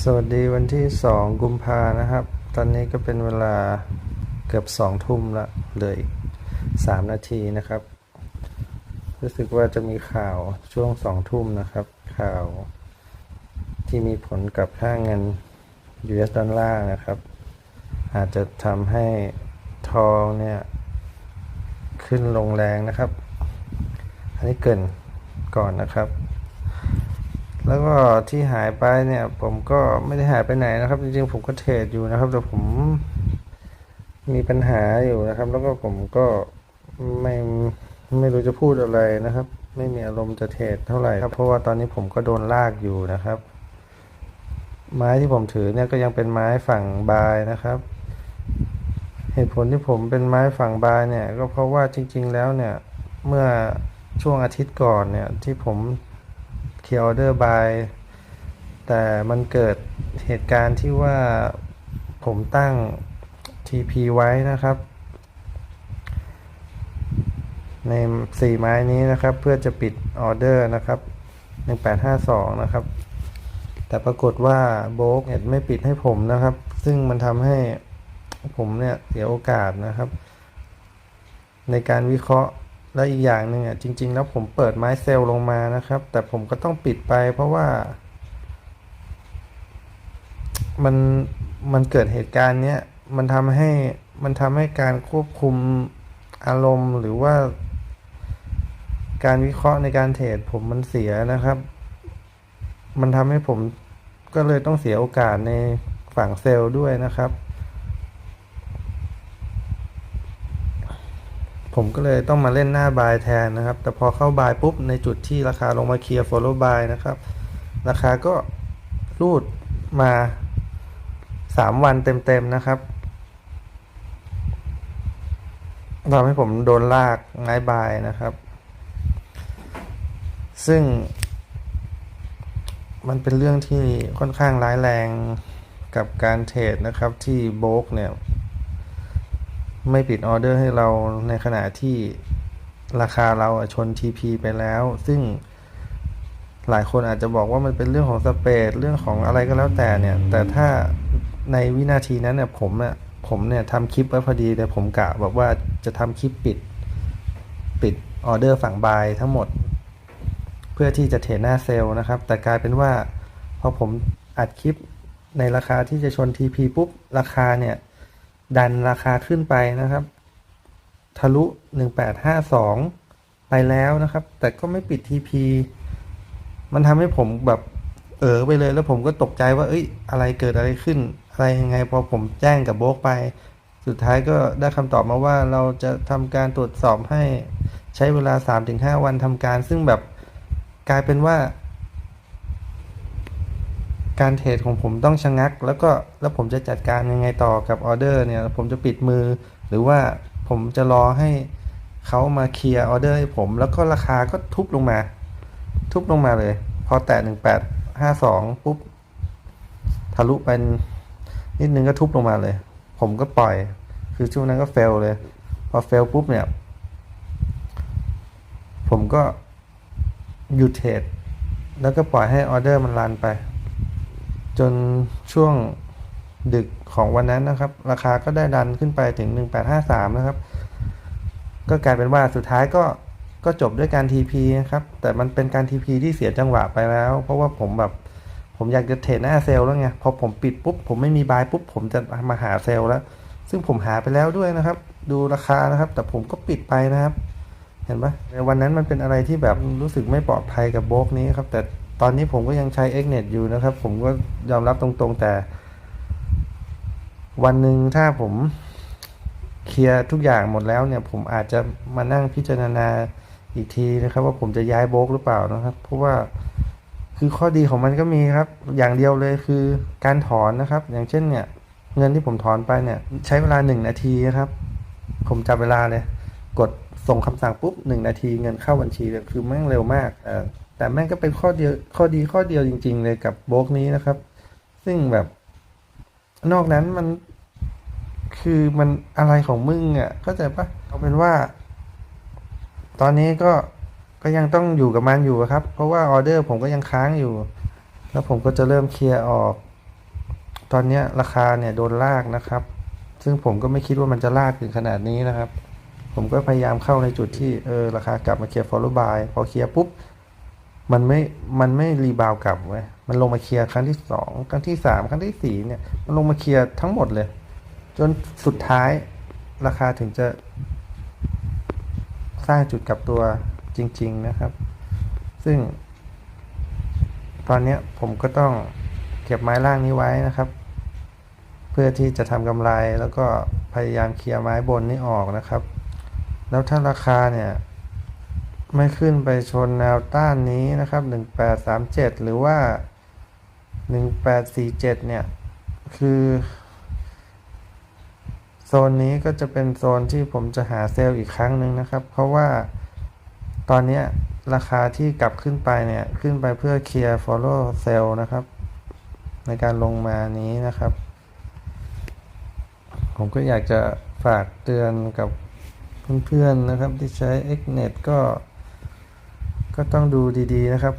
สวัสดีวันที่สองกุมภานะครับ ตอนนี้ก็เป็นเวลาเกือบสองทุ่มละเลยสามนาทีนะครับ รู้สึกว่าจะมีข่าวช่วงสองทุ่มนะครับ ข่าวที่มีผลกับค่าเงิน US ดอลลาร์นะครับ อาจจะทำให้ทองเนี่ย ขึ้นลงแรงนะครับ อันนี้เกินก่อนนะครับ แล้วก็ที่หายไปเนี่ย ผมก็ไม่ได้หายไปไหนนะครับ จริงๆผมก็เทรดอยู่นะครับ แต่ผมมีปัญหาอยู่นะครับ แล้วก็ผมก็ไม่ไม่รู้จะพูดอะไรนะครับ ไม่มีอารมณ์จะเทรดเท่าไหร่ครับเพราะว่าตอนนี้ผมก็โดนลากอยู่นะครับ ไม้ที่ผมถือเนี่ยก็ยังเป็นไม้ฝั่งบายนะครับ เหตุผลที่ผมเป็นไม้ฝั่งบายเนี่ย ก็เพราะว่าจริง ๆ แล้วเนี่ยเมื่อช่วงอาทิตย์ก่อนเนี่ยที่ผม เคลียร์ออเดอร์บายแต่มันเกิดเหตุการณ์ที่ว่าผมตั้ง TP ไว้นะครับ ใน 4 ไม้นี้นะครับ เพื่อจะปิดออเดอร์นะครับ 1852 นะครับ แต่ปรากฏว่าโบกเน็ตไม่ปิดให้ผมนะครับ ซึ่งมันทำให้ผมเนี่ยเสียโอกาสนะครับ ในการวิเคราะห์ และอีกอย่างหนึ่งอะจริง ๆ แล้วผมเปิดไม้เซลล์ลงมานะครับ แต่ผมก็ต้องปิดไปเพราะว่า มันมันเกิดเหตุการณ์เนี้ยมันทำให้มันทำให้การควบคุมอารมณ์หรือว่าการวิเคราะห์ในการเทรดผมมันเสียนะครับ มันทำให้ผมก็เลยต้องเสียโอกาสในฝั่งเซลล์ด้วยนะครับ ผมก็เลยต้องมาเล่นหน้าบายแทนนะครับ แต่พอเข้าบายปุ๊บในจุดที่ราคาลงมาเคลียร์ follow buy นะครับ ราคาก็รูดมา 3 วันเต็มๆนะครับทำให้ผมโดนลากง่ายบายนะครับ ซึ่ง มันเป็นเรื่องที่ค่อนข้างร้ายแรงกับการเทรดนะครับที่โบกเนี่ย ไม่ปิดออเดอร์ให้เราในขณะที่ราคาเราชน TP ไปแล้ว ซึ่งหลายคนอาจจะบอกว่ามันเป็นเรื่องของสเปดเรื่องของอะไรก็แล้วแต่เนี่ย แต่ถ้าในวินาทีนั้นเนี่ยผมเนี่ยผมเนี่ยทำคลิปไว้พอดีแต่ผมกะบอกว่าจะทำคลิปปิด ปิดออเดอร์ฝั่งบายทั้งหมด เพื่อที่จะเทรดหน้าเซลล์นะครับ แต่กลายเป็นว่าพอผมอัดคลิปในราคาที่จะชน TP ปุ๊บ ราคาเนี่ย ดันราคาขึ้นไปนะครับ ทะลุ 1852 ไปแล้วนะครับ แต่ก็ไม่ปิด TP มันทำให้ผมแบบเออไปเลยแล้วผมก็ตกใจว่า เอ้ย อะไรเกิดอะไรขึ้น อะไรยังไงพอผมแจ้งกับโบกไป สุดท้ายก็ได้คำตอบมาว่าเราจะทำการตรวจสอบให้ใช้เวลา 3-5 วันทำการ ซึ่งแบบกลายเป็นว่า การเทรดของผมต้องชะงัก แล้วก็แล้วผมจะจัดการยังไงต่อกับออเดอร์เนี่ย ผมจะปิดมือ หรือว่าผมจะรอให้เขามาเคลียร์ออเดอร์ให้ผม แล้วก็ราคาก็ทุบลงมา ทุบลงมาเลย พอแตะหนึ่งแปดห้าสองปุ๊บ ทะลุไปนิดนึงก็ทุบลงมาเลย ผมก็ปล่อย คือช่วงนั้นก็เฟลเลย พอเฟลปุ๊บเนี่ย ผมก็หยุดเทรดแล้วก็ปล่อยให้ออเดอร์มันรันไป จนช่วงดึกของวันนั้นนะครับ ราคาก็ได้ดันขึ้นไปถึง 1853 นะครับ ก็กลายเป็นว่าสุดท้ายก็ก็จบด้วยการ TP นะครับ แต่มันเป็นการ TP ที่เสียจังหวะไปแล้ว เพราะว่าผมแบบผมอยากจะเทรดหน้าเซลล์แล้วไงพอผมปิดปุ๊บ ผมไม่มีบายปุ๊บ ผมจะมาหาเซลล์แล้ว ซึ่งผมหาไปแล้วด้วยนะครับ ดูราคานะครับ แต่ผมก็ปิดไปนะครับ เห็นปะในวันนั้นมันเป็นอะไรที่แบบรู้สึกไม่ปลอดภัยกับโบกนี้ครับ แต่ ตอนนี้ผมก็ยังใช้ Xnet อยู่นะครับ ผมก็ยอมรับตรงๆ แต่ วันหนึ่งถ้าผมเคลียร์ทุกอย่างหมดแล้วเนี่ย ผมอาจจะมานั่งพิจารณาอีกทีนะครับ ว่าผมจะย้ายโบกหรือเปล่านะครับ เพราะว่าคือข้อดีของมันก็มีครับ อย่างเดียวเลยคือการถอนนะครับ อย่างเช่นเนี่ย เงินที่ผมถอนไปเนี่ย ใช้เวลาหนึ่งนาทีนะครับ ผมจับเวลาเลยกดส่งคำสั่งปุ๊บหนึ่งนาทีเงินเข้าบัญชีเลยคือแม่งเร็วมากเออ แต่แม่งก็เป็นข้อเดียวข้อดีข้อเดียวจริง ๆ เลยกับโบกนี้นะครับ ซึ่งแบบนอกนั้นมันคือมันอะไรของมึงอะเข้าใจปะเอาเป็นว่า ตอนนี้ก็ก็ยังต้องอยู่กับมันอยู่ครับ เพราะว่าออเดอร์ผมก็ยังค้างอยู่ แล้วผมก็จะเริ่มเคลียร์ออก ตอนนี้ราคาเนี่ยโดนลากนะครับ ซึ่งผมก็ไม่คิดว่ามันจะลากถึงขนาดนี้นะครับ ผมก็พยายามเข้าในจุดที่เออราคากลับมาเคลียร์ follow by พอเคลียร์ปุ๊บ มันไม่ มันไม่รีบาวกลับเว้ย มันลงมาเคลียร์ครั้งที่สองครั้งที่สามครั้งที่สี่เนี่ย มันลงมาเคลียร์ทั้งหมดเลย จนสุดท้ายราคาถึงจะสร้างจุดกลับตัวจริง ๆนะครับ ซึ่ง ตอนนี้ผมก็ต้องเก็บไม้ล่างนี้ไว้นะครับ เพื่อที่จะทำกำไรแล้วก็พยายามเคลียร์ไม้บนนี้ออกนะครับ แล้วถ้าราคาเนี่ย ไม่ขึ้นไปชนแนวต้านนี้นะครับ 1837 หรือว่า 1847 เนี่ย คือโซนนี้ก็จะเป็นโซนที่ผมจะหาเซลล์อีกครั้งหนึ่งนะครับ เพราะว่าตอนนี้ราคาที่กลับขึ้นไปเนี่ย ขึ้นไปเพื่อเคลียร์ follow sell นะครับ ในการลงมานี้นะครับ ผมก็อยากจะฝากเตือนกับเพื่อนๆนะครับที่ใช้ Xnet ก็ ก็ต้องดูดีๆนะครับ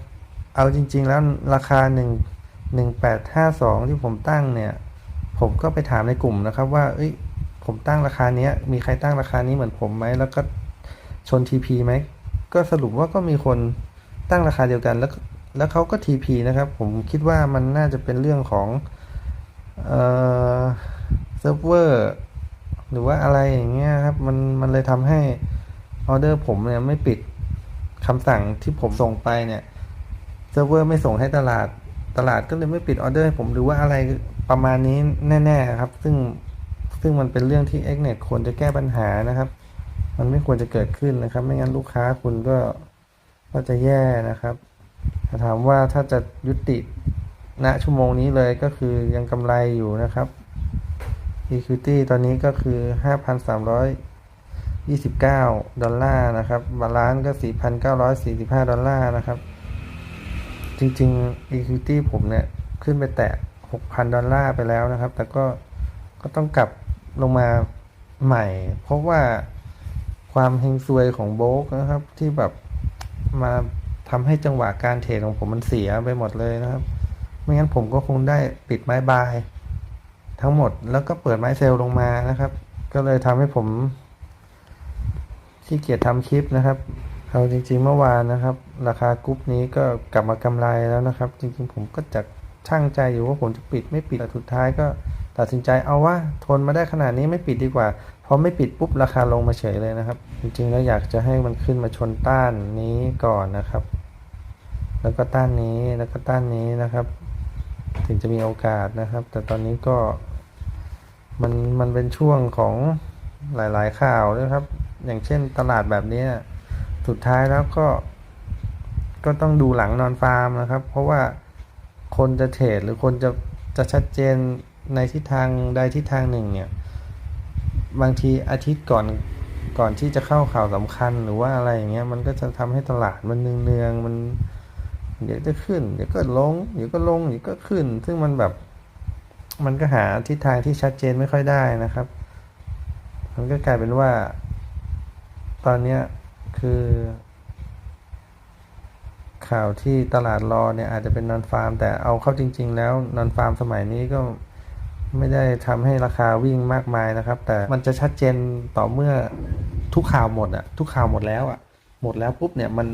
เอาจริง ๆ แล้วราคา 1 1852 ที่ผมตั้งเนี่ย ผมก็ไปถามในกลุ่มนะครับ ว่าเอ้ยผมตั้งราคาเนี้ย มีใครตั้งราคานี้เหมือนผมไหม แล้วก็ชน TP ไหม ก็สรุปว่าก็มีคนตั้งราคาเดียวกัน แล้วแล้วเขาก็ TP นะครับ ผมคิดว่ามันน่าจะเป็นเรื่องของเอ่อเซิร์ฟเวอร์หรือว่าอะไรอย่างเงี้ยครับ มันมันเลยทำให้ออเดอร์ผมเนี่ยไม่ปิด คำสั่งที่ผมส่งไปเนี่ยเซิร์ฟเวอร์ไม่ส่งให้ตลาด ตลาดก็เลยไม่ปิดออเดอร์ให้ผมหรือว่าอะไรประมาณนี้แน่ๆครับ ซึ่งซึ่งมันเป็นเรื่องที่ Xnet ควรจะแก้ปัญหานะครับ มันไม่ควรจะเกิดขึ้นนะครับ ไม่งั้นลูกค้าคุณก็ก็จะแย่นะครับถามว่าถ้าจะยุติณชั่วโมงนี้เลยก็คือยังกำไรอยู่นะครับ Equity ตอนนี้ก็คือ 29 ดอลลาร์นะครับบาลานซ์ก็ 4,945 ดอลลาร์นะครับ จริงๆ Equity ผมเนี่ย ขึ้นไปแตะ 6,000 ดอลลาร์ไปแล้วนะครับ แต่ก็ก็ต้องกลับลงมาใหม่ เพราะว่าความเฮงซวยของโบกนะครับ ที่แบบมาทำให้จังหวะการเทรดของผมมันเสียไปหมดเลยนะครับ ไม่งั้นผมก็คงได้ปิดไม้บาย ทั้งหมดแล้วก็เปิดไม้เซลลลงมานะครับ ก็เลยทำให้ผม ขี้เกียจทำคลิปนะครับเอาจริงๆเมื่อวานนะครับ ราคากรุ๊ปนี้ก็กลับมากำไรแล้วนะครับ จริงๆผมก็จะช่างใจอยู่ว่าผมจะปิดไม่ปิดแต่สุดท้ายก็ตัดสินใจเอาว่าทนมาได้ขนาดนี้ไม่ปิดดีกว่าพอไม่ปิดปุ๊บราคาลงมาเฉยเลยนะครับ จริงๆแล้วอยากจะให้มันขึ้นมาชนต้านนี้ก่อนนะครับ แล้วก็ต้านนี้แล้วก็ต้านนี้นะครับ ถึงจะมีโอกาสนะครับ แต่ตอนนี้ก็มันมันเป็นช่วงของหลายๆข่าวนะครับ อย่างเช่นตลาดแบบนี้สุดท้ายแล้วก็ ก็ต้องดูหลังนอนฟาร์มนะครับ เพราะว่าคนจะเทรดหรือคนจะจะชัดเจนในทิศทางใดทิศทางหนึ่งเนี่ย บางทีอาทิตย์ก่อนก่อนที่จะเข้าข่าวสำคัญหรือว่าอะไรอย่างเงี้ยมันก็จะทำให้ตลาดมันเนืองๆมัน เดี๋ยวจะขึ้น เดี๋ยวก็ลง เดี๋ยวก็ลงเดี๋ยวก็ขึ้น ซึ่งมันแบบ มันก็หาทิศทางที่ชัดเจนไม่ค่อยได้นะครับ มันก็กลายเป็นว่า ตอนนี้คือ ข่าวที่ตลาดรอเนี่ยอาจจะเป็นนอนฟาร์ม แต่เอาเข้าจริง ๆ แล้วนอนฟาร์มสมัยนี้ก็ไม่ได้ทำให้ราคาวิ่งมากมายนะครับ แต่มันจะชัดเจนต่อเมื่อทุกข่าวหมดอะทุกข่าวหมดแล้วอะหมดแล้วปุ๊บเนี่ยมัน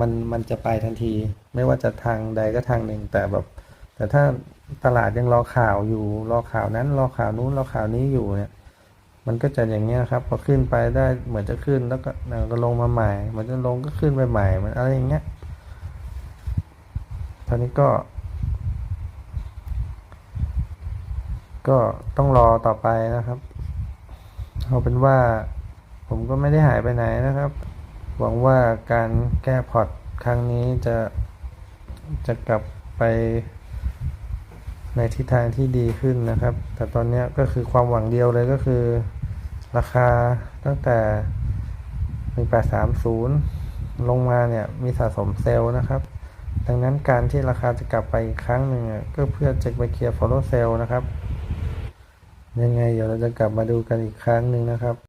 มันมันจะไปทันที ไม่ว่าจะทางใดก็ทางหนึ่งแต่แบบ แต่ถ้าตลาดยังรอข่าวอยู่ รอข่าวนั้น รอข่าวนู้นรอข่าวนี้อยู่เนี่ย มันก็จะอย่างเงี้ยครับพอขึ้นไปได้เหมือนจะขึ้นแล้วก็ก็ลงมาใหม่ มันจะลงก็ขึ้นไปใหม่มันอะไรอย่างเงี้ยตอนนี้ก็ ก็ต้องรอต่อไปนะครับเอาเป็นว่าผมก็ไม่ได้หายไปไหนนะครับ หวังว่าการแก้พอร์ตครั้งนี้จะจะกลับไป ในทิศทางที่ดีขึ้นนะครับ แต่ตอนนี้ก็คือความหวังเดียวเลยก็คือ ราคาตั้งแต่ 1830 ลงมาเนี่ยมีสะสมเซลล์นะครับ ดังนั้นการที่ราคาจะกลับไปอีกครั้งหนึ่งก็เพื่อจะไปเคลียร์ follow sell นะครับ ยังไงเดี๋ยวเราจะกลับมาดูกันอีกครั้งหนึ่งนะครับ